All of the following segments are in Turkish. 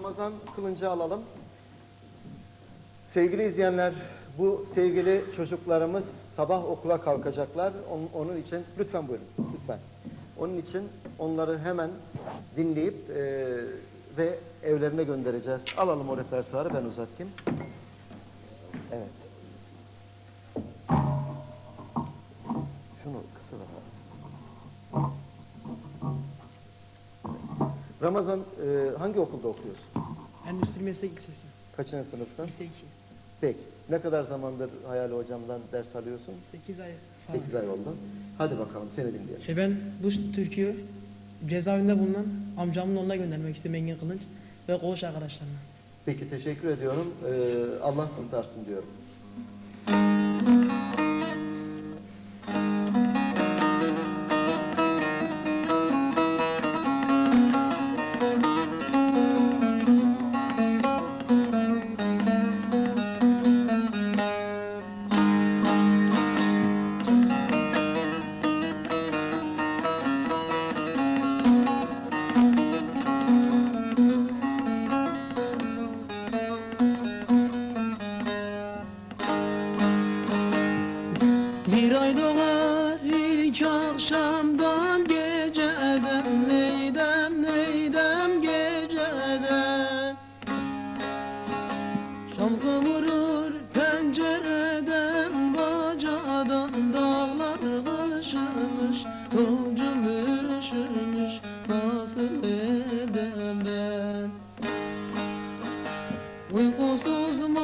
Ramazan Kılıncı alalım. Sevgili izleyenler, bu sevgili çocuklarımız sabah okula kalkacaklar. Onun, onun için lütfen buyurun, lütfen. Onun için onları hemen dinleyip e, ve evlerine göndereceğiz. Alalım o repertuarı ben uzatayım. Evet. Şunu kısa bakalım. Ramazan e, hangi okulda okuyorsun? Endüstri Meslek Lisesi. Kaçıncı sınıfsın? Lise 2. Peki. Ne kadar zamandır Hayali hocamdan ders alıyorsun? 8 ay. falan. 8 ay oldu. Hadi bakalım seni dinleyelim. Şey ben bu türküyü cezaevinde bulunan amcamın onunla göndermek istiyorum Engin Kılınç ve koğuş arkadaşlarına. Peki teşekkür ediyorum. Ee, Allah kurtarsın diyorum. Akşamdan geceden neydem neydem geceden? Şam kıvırır pencereden bacadan dağlar kışımış Kılcım üşümüş nasıl edem ben Uykusuz mu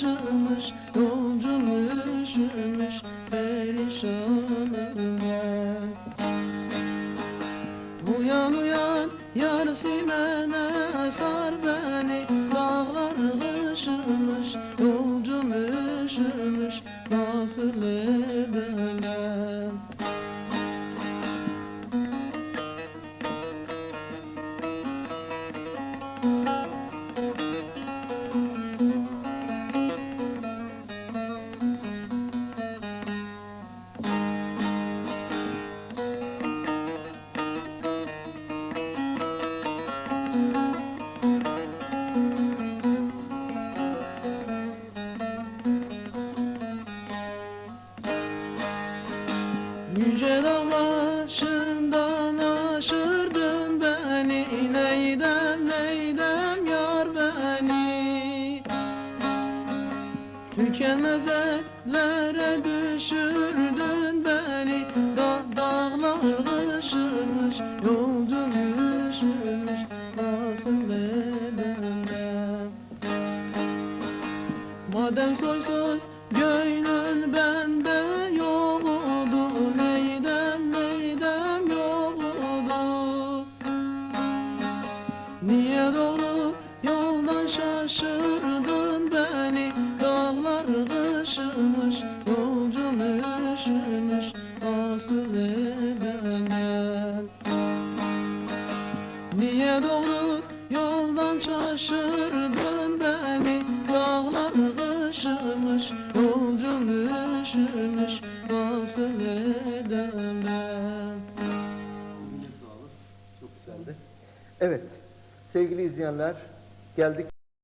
kışımış, yolcum üşümüş Perişanım Yüce dağ aşırdın beni. Neydem neydem yar beni? Tükenmez düşürdün beni. Da Dağlar kışırmış yolcum üşümüş. Madem soysuz gönlün Niye doğru yoldan şaşırdın beni Dağlar üşümüş Nasıl edem ben Çok güzeldi. Evet sevgili izleyenler geldik.